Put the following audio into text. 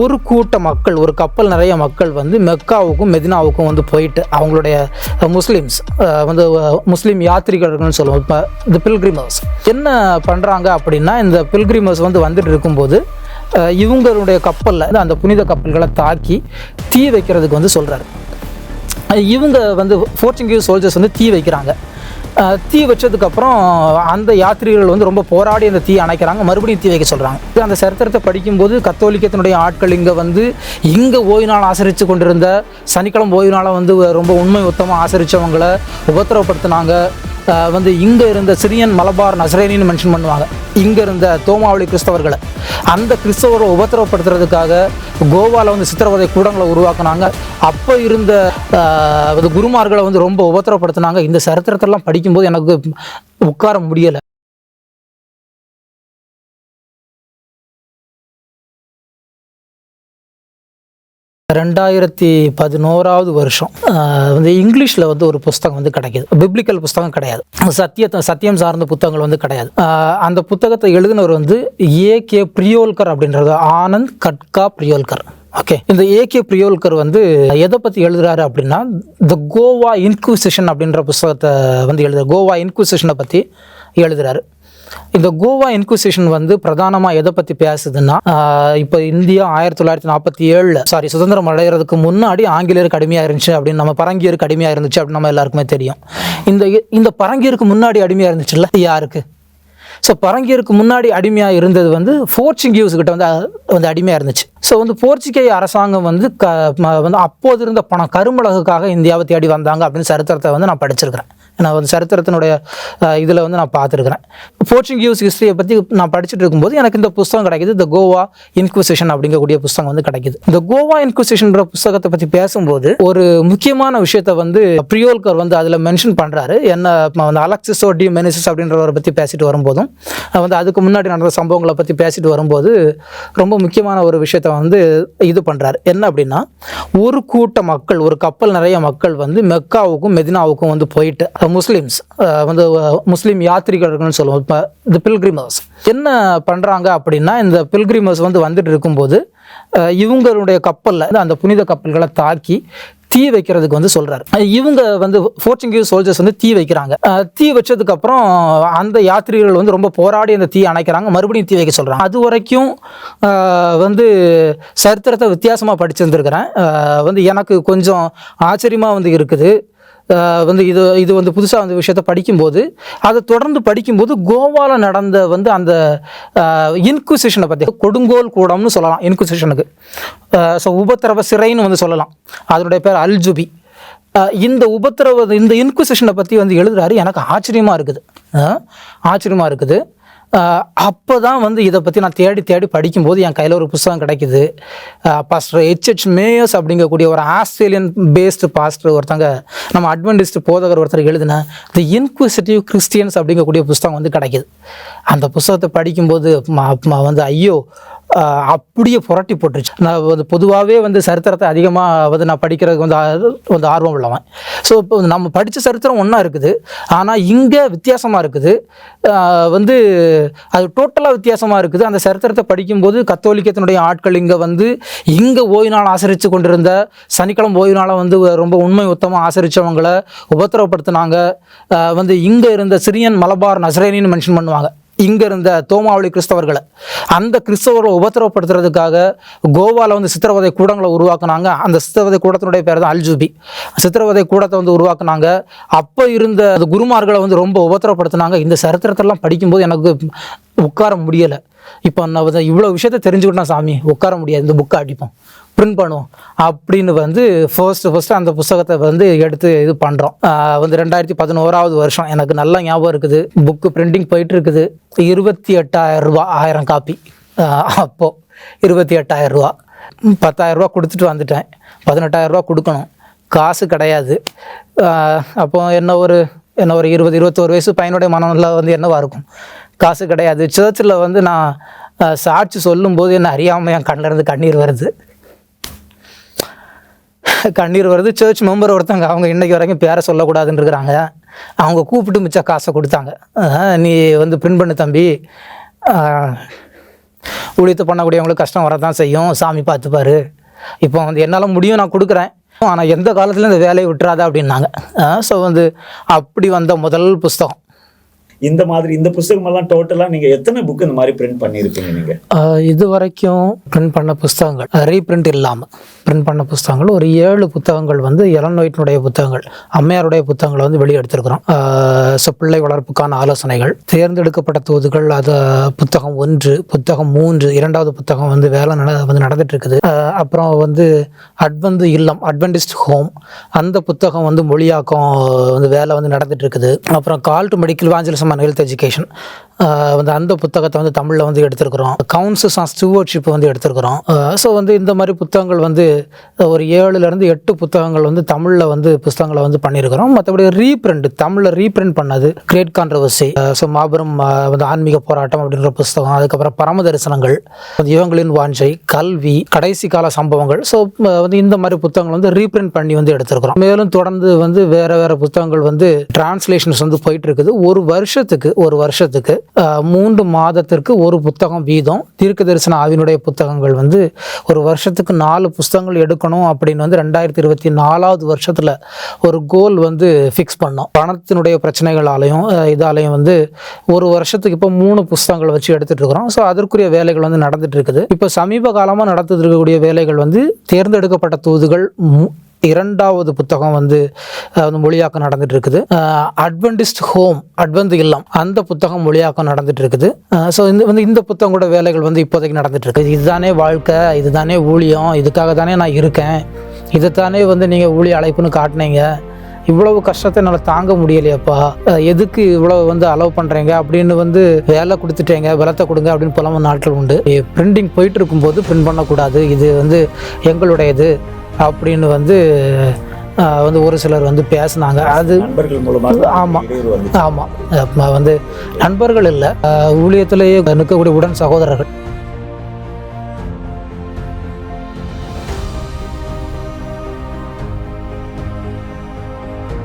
ஒரு கூட்ட மக்கள் ஒரு கப்பல் நிறைய மக்கள் வந்து மெக்காவுக்கும் மெதினாவுக்கும் வந்து போயிட்டு அவங்களுடைய முஸ்லீம்ஸ் வந்து முஸ்லீம் யாத்ரிகர்கள்னு சொல்லுவோம். இப்போ இந்த பில்கிரிமர்ஸ் என்ன பண்ணுறாங்க அப்படின்னா இந்த பில்கிரிமர்ஸ் வந்து வந்துட்டு இருக்கும்போது இவங்களுடைய கப்பலில் அந்த புனித கப்பல்களை தாக்கி தீ வைக்கிறதுக்கு வந்து சொல்கிறாரு இவங்க வந்து போர்ச்சுகீஸ் சோல்ஜர்ஸ் வந்து தீ வைக்கிறாங்க. தீ வச்சதுக்கப்புறம் அந்த யாத்ரீகர்கள் வந்து ரொம்ப போராடி அந்த தீ அணைக்கிறாங்க. மறுபடியும் தீ வைக்க சொல்கிறாங்க அந்த சரித்திரத்தை படிக்கும்போது கத்தோலிக்கத்தினுடைய ஆட்கள் இங்கே வந்து இங்கே ஓய்வு நாள் ஆசரித்து கொண்டிருந்த சனிக்கிழமை ஓய்வு நாளை வந்து ரொம்ப உண்மை உத்தமாக ஆசரித்தவங்களை உபத்திரவப்படுத்தினாங்க. வந்து இங்கே இருந்த சிரியன் மலபார் நசரேனின்னு மென்ஷன் பண்ணுவாங்க. இங்கே இருந்த தோமாவளி கிறிஸ்தவர்களை. அந்த கிறிஸ்தவரை உபத்திரவப்படுத்துறதுக்காக கோவாவில் வந்து சித்திரவதை கூடங்களை உருவாக்குனாங்க. அப்போ இருந்த குருமார்களை வந்து ரொம்ப உபத்திரப்படுத்தினாங்க இந்த சரித்திரத்தெல்லாம் படிக்கும்போது எனக்கு உட்கார முடியலை. ரெண்டாயிரத்தி பதினோராவது வருஷம் வந்து இங்கிலீஷில் வந்து ஒரு புஸ்தகம் வந்து கிடைக்கிது. பிப்ளிக்கல் புஸ்தகம் கிடையாது. சத்தியத்தை சத்தியம் சார்ந்த புத்தகங்கள் வந்து கிடையாது. அந்த புத்தகத்தை எழுதினவர் வந்து ஏ கே பிரியோல்கர் அப்படின்றது. ஆனந்த் கட்கா பிரியோல்கர். ஓகே. இந்த ஏகே பிரியோல்கர் வந்து எதை பற்றி எழுதுறாரு அப்படின்னா த கோவா இன்குசிஷன் அப்படின்ற புஸ்தகத்தை வந்து எழுதுறாரு. கோவா இன்குசிஷனை பற்றி எழுதுறாரு. இந்த கோவா இன்குசிஷன் வந்து பிரதானமாக எதை பற்றி பேசுதுன்னா இப்போ இந்தியா ஆயிரத்தி தொள்ளாயிரத்தி நாற்பத்தி ஏழில் சாரி சுதந்திரம் அடைகிறதுக்கு முன்னாடி ஆங்கிலேயருக்கு அடிமையாக இருந்துச்சு அப்படின்னு நம்ம பரங்கியருக்கு அடிமையாக இருந்துச்சு அப்படின்னு நம்ம எல்லாருக்குமே தெரியும். இந்த இந்த பரங்கியருக்கு முன்னாடி அடிமையாக இருந்துச்சுல்ல? யாருக்கு? ஸோ பரங்கியருக்கு முன்னாடி அடிமையாக இருந்தது வந்து போர்ச்சுகீஸ் கிட்ட வந்து வந்து அடிமையாக இருந்துச்சு. ஸோ வந்து போர்ச்சுகேய அரசாங்கம் வந்து க வந்து அப்போது இருந்த பணம் கரும்பலகுக்காக இந்தியாவை தேடி வந்தாங்க அப்படின்னு சரித்திரத்தை வந்து நான் படிச்சிருக்கிறேன். நான் வந்து சரித்திரத்தினுடைய இதில் வந்து நான் பார்த்துருக்குறேன். போர்ச்சுகீஸ் ஹிஸ்ட்ரியை பற்றி நான் படிச்சுட்டு இருக்கும்போது எனக்கு இந்த புஸ்தகம் கிடைக்குது. இந்த கோவா இன்குசிஷன் அப்படிங்கக்கூடிய புஸ்தகம் வந்து கிடைக்கிது. இந்த கோவா இன்குசிஷன்ற புஸ்தகத்தை பற்றி பேசும்போது ஒரு முக்கியமான விஷயத்தை வந்து பிரியோல்கர் வந்து அதில் மென்ஷன் பண்ணுறாரு என்ன வந்து அலக்சிஸோ டி மெனிசிஸ் அப்படின்றவரை பற்றி பேசிட்டு வரும்போதும் வந்து அதுக்கு முன்னாடி நடந்த சம்பவங்களை பற்றி பேசிட்டு வரும்போது ரொம்ப முக்கியமான ஒரு விஷயத்த வந்து இது பண்ணுறாரு என்ன அப்படின்னா ஒரு கூட்ட மக்கள் ஒரு கப்பல் நிறைய மக்கள் வந்து மெக்காவுக்கும் மெதினாவுக்கும் வந்து போயிட்டு முஸ்லீம்ஸ் வந்து முஸ்லீம் யாத்ரிகர்கள்னு சொல்லுவோம். இப்போ இந்த பில்கிரிமர்ஸ் என்ன பண்ணுறாங்க அப்படின்னா இந்த பில்கிரிமர்ஸ் வந்து வந்துட்டு இருக்கும்போது இவங்களுடைய கப்பலில் அந்த புனித கப்பல்களை தாக்கி தீ வைக்கிறதுக்கு வந்து சொல்கிறாரு இவங்க வந்து போர்ச்சுகீஸ் சோல்ஜர்ஸ் வந்து தீ வைக்கிறாங்க. தீ வச்சதுக்கப்புறம் அந்த யாத்ரீகர்கள் வந்து ரொம்ப போராடி அந்த தீ அணைக்கிறாங்க. மறுபடியும் தீ வைக்க சொல்கிறாங்க அது வரைக்கும் வந்து சரித்திரத்தை வித்தியாசமாக படிச்சிருந்துருக்கிறேன். வந்து எனக்கு கொஞ்சம் ஆச்சரியமாக வந்து இருக்குது. வந்து இது இது வந்து புதுசாக அந்த விஷயத்தை படிக்கும்போது அதை தொடர்ந்து படிக்கும்போது கோவாவில் நடந்த வந்து அந்த இன்குசிஷனை பற்றி கொடுங்கோல் கூடம்னு சொல்லலாம் இன்குசிஷனுக்கு ஸோ உபத்திரவ சிறைன்னு வந்து சொல்லலாம். அதனுடைய பேர் அல்ஜுபி. இந்த உபத்திரவ இந்த இன்குசிஷனை பற்றி வந்து எழுதுறாரு எனக்கு ஆச்சரியமாக இருக்குது. ஆச்சரியமாக இருக்குது. அப்போ தான் வந்து இதை பற்றி நான் தேடி தேடி படிக்கும்போது என் கையில் ஒரு புஸ்தகம் கிடைக்குது. பாஸ்டர் ஹெச்ஹெச் மேயர்ஸ் அப்படிங்கக்கூடிய ஒரு ஆஸ்திரேலியன் பேஸ்டு பாஸ்டர் ஒருத்தங்க நம்ம அட்வென்டிஸ்ட் போதகர் ஒருத்தர் எழுதின தி இன்குசிட்டிவ் கிறிஸ்டியன்ஸ் அப்படிங்கக்கூடிய புஸ்தகம் வந்து கிடைக்குது. அந்த புஸ்தகத்தை படிக்கும்போது வந்து ஐயோ அப்படியே புரட்டி போட்டுருச்சு. நான் வந்து பொதுவாகவே வந்து சரித்திரத்தை அதிகமாக வந்து நான் படிக்கிறதுக்கு வந்து வந்து ஆர்வம் உள்ளவன். ஸோ இப்போ நம்ம படித்த சரித்திரம் ஒன்றா இருக்குது. ஆனால் இங்கே வித்தியாசமாக இருக்குது. வந்து அது டோட்டலாக வித்தியாசமாக இருக்குது. அந்த சரித்திரத்தை படிக்கும்போது கத்தோலிக்கத்தினுடைய ஆட்கள் இங்கே வந்து இங்கே ஓய்வு நாள் ஆசரித்து கொண்டிருந்த சனிக்கிழமை ஓய்வு நாளை வந்து ரொம்ப உண்மை உத்தமாக ஆசரித்தவங்களை உபத்திரவப்படுத்தினாங்க. வந்து இங்கே இருந்த சிரியன் மலபார் நசரேனின்னு மென்ஷன் பண்ணுவாங்க. இங்கே இருந்த தோமாவளி கிறிஸ்தவர்களை. அந்த கிறிஸ்தவர்களை உபத்திரவப்படுத்துறதுக்காக கோவாவில் வந்து சித்திரவதை கூடங்களை உருவாக்குனாங்க. அந்த சித்திரவதை கூடத்தினுடைய பேர் தான் அல்ஜூபி. சித்திரவதை கூடத்தை வந்து உருவாக்குனாங்க. அப்போ இருந்த அந்த குருமார்களை வந்து ரொம்ப உபத்திரப்படுத்தினாங்க இந்த சரித்திரத்தெல்லாம் படிக்கும்போது எனக்கு உட்கார முடியலை. இப்போ நான் வந்து இவ்வளோ விஷயத்த தெரிஞ்சுக்கிட்டேன் சாமி உட்கார முடியாது இந்த புக்கை அடிப்போம். பிரிண்ட் பண்ணுவோம். அப்படின்னு வந்து ஃபர்ஸ்ட் ஃபர்ஸ்ட் அந்த புஸ்தகத்தை வந்து எடுத்து இது பண்ணுறோம் வந்து ரெண்டாயிரத்தி பதினோராவது வருஷம். எனக்கு நல்லா ஞாபகம் இருக்குது. புக்கு பிரிண்டிங் போயிட்டு இருக்குது இருபத்தி எட்டாயிரம் ரூபா ஆயிரம் காப்பி. அப்போது இருபத்தி எட்டாயிரம் ரூபா. பத்தாயிரம் ரூபா கொடுத்துட்டு வந்துட்டேன். பதினெட்டாயிரம் ரூபா கொடுக்கணும். காசு கிடையாது. அப்போது அப்போ என்ன ஒரு என்ன ஒரு இருபது இருபத்தோரு வயசு பையனுடைய மனநிலை வந்து என்னவாக இருக்கும்? காசு கிடையாது. சர்ச்சில் வந்து நான் சாட்சி சொல்லும்போது என்ன அறியாமல் என் கண்ணிலேருந்து கண்ணீர் வருது. கண்ணீர் வருது. சர்ச் மெம்பர் ஒருத்தங்க அவங்க இன்றைக்கி வரைக்கும் பேரை சொல்லக்கூடாதுன்னு இருக்கிறாங்க. அவங்க கூப்பிட்டு மிச்ச காசை கொடுத்தாங்க. நீ வந்து பிரிண்ட் பண்ணு தம்பி. ஊழியத்தை பண்ணக்கூடியவங்களுக்கு கஷ்டம் வரதான் செய்யும். சாமி பார்த்துப்பார். இப்போ வந்து என்னால் முடியும் நான் கொடுக்குறேன். ஆனால் எந்த காலத்துலையும் இந்த வேலையை விட்டுறாத அப்படின்னாங்க. ஸோ வந்து அப்படி வந்த முதல் புஸ்தகம். இந்த மாதிரி இந்த புஸ்தகம் எல்லாம் டோட்டலா நீங்க எத்தனை புக் இந்த மாதிரி பிரிண்ட் பண்ணியிருப்பீங்க நீங்க? இது வரைக்கும் பிரிண்ட் பண்ண புஸ்தகங்கள் ரீபிரிண்ட் இல்லாமல் பிரிண்ட் பண்ண புஸ்தகங்கள் ஒரு ஏழு புத்தகங்கள் வந்து எலன் ஒயிட்னுடைய புத்தகங்கள் அம்மையாருடைய புத்தகங்களை வந்து வெளியெடுத்திருக்கிறோம். ஸோ பிள்ளை வளர்ப்புக்கான ஆலோசனைகள் தேர்ந்தெடுக்கப்பட்ட தூதுகள் அது புத்தகம் ஒன்று புத்தகம் மூன்று இரண்டாவது புத்தகம் வந்து வேலை நட வந்து நடந்துட்டு இருக்குது அப்புறம் வந்து அட்வந்து இல்லம் அட்வென்டிஸ்ட் ஹோம் அந்த புத்தகம் வந்து மொழியாக்கம் வந்து வேலை வந்து நடந்துட்டு இருக்குது அப்புறம் call to medical evangelism and health education வந்து அந்த புத்தகத்தை வந்து தமிழில் வந்து எடுத்திருக்கிறோம். கவுன்சில்ஸ் ஆன் ஸ்டூவர்ட்ஷிப் வந்து எடுத்திருக்கிறோம். ஸோ வந்து இந்த மாதிரி புத்தகங்கள் வந்து ஒரு ஏழுலேருந்து எட்டு புத்தகங்கள் வந்து தமிழில் வந்து புத்தகங்களை வந்து பண்ணியிருக்கிறோம். மற்றபடி ரீப்ரிண்ட் தமிழில் ரீப்ரிண்ட் பண்ணது கிரேட் கான்ட்ரவர்சி ஸோ மாபெரும் வந்து ஆன்மீக போராட்டம் அப்படின்ற புஸ்தகம். அதுக்கப்புறம் பரம தரிசனங்கள் இவங்களின் வாஞ்சை கல்வி கடைசி கால சம்பவங்கள். ஸோ வந்து இந்த மாதிரி புத்தகங்கள் வந்து ரீப்ரிண்ட் பண்ணி வந்து எடுத்திருக்கிறோம். மேலும் தொடர்ந்து வந்து வேறு வேறு புத்தகங்கள் வந்து டிரான்ஸ்லேஷன்ஸ் வந்து போயிட்டு இருக்குது. ஒரு வருஷத்துக்கு ஒரு வருஷத்துக்கு மூன்று மாதத்திற்கு ஒரு புத்தகம் வீதம். தீர்க்க தரிசன ஆவினுடைய புத்தகங்கள் வந்து ஒரு வருஷத்துக்கு நாலு புஸ்தகங்கள் எடுக்கணும் அப்படின்னு வந்து ரெண்டாயிரத்தி இருபத்தி நாலாவது வருஷத்தில் ஒரு கோல் வந்து ஃபிக்ஸ் பண்ணோம். பணத்தினுடைய பிரச்சனைகளாலையும் இதாலையும் வந்து ஒரு வருஷத்துக்கு இப்போ மூணு புஸ்தகங்கள் வச்சு எடுத்துட்டு இருக்கிறோம் ஸோ அதற்குரிய வேலைகள் வந்து நடந்துட்டு இருக்குது இப்போ சமீப காலமாக நடந்துட்டு இருக்கக்கூடிய வேலைகள் வந்து தேர்ந்தெடுக்கப்பட்ட தூதுகள் மு- இரண்டாவது புத்தகம் வந்து வந்து மொழியாக்கம் நடந்துட்டு இருக்குது அட்வென்டிஸ்ட் ஹோம் அட்வந்து இல்லம் அந்த புத்தகம் மொழியாக்கம் நடந்துட்டு இருக்குது ஸோ இந்த வந்து இந்த புத்தகம் கூட வேலைகள் வந்து இப்போதைக்கு நடந்துட்டு இருக்குது இதுதானே வாழ்க்கை இதுதானே ஊழியம் இதுக்காக தானே நான் இருக்கேன். இதைத்தானே வந்து நீங்கள் ஊழிய அழைப்புன்னு காட்டினீங்க. இவ்வளவு கஷ்டத்தை என்னால் தாங்க முடியலையப்பா. எதுக்கு இவ்வளவு வந்து அலோவ் பண்ணுறீங்க அப்படின்னு வந்து வேலை கொடுத்துட்டேங்க பலத்தை கொடுங்க அப்படின்னு புலம்பு நாட்கள் உண்டு. பிரிண்டிங் போயிட்டு இருக்கும்போது பிரிண்ட் பண்ணக்கூடாது. இது வந்து எங்களுடையது. அப்படின்னு வந்து வந்து ஒரு சிலர் வந்து பேசுனாங்க. அது நண்பர்கள் மூலமா ஆமா. இடையூறு வந்து ஆமாம் வந்து நண்பர்கள் இல்லை. ஊழியத்திலேயே நிற்கக்கூடிய உடன் சகோதரர்கள்.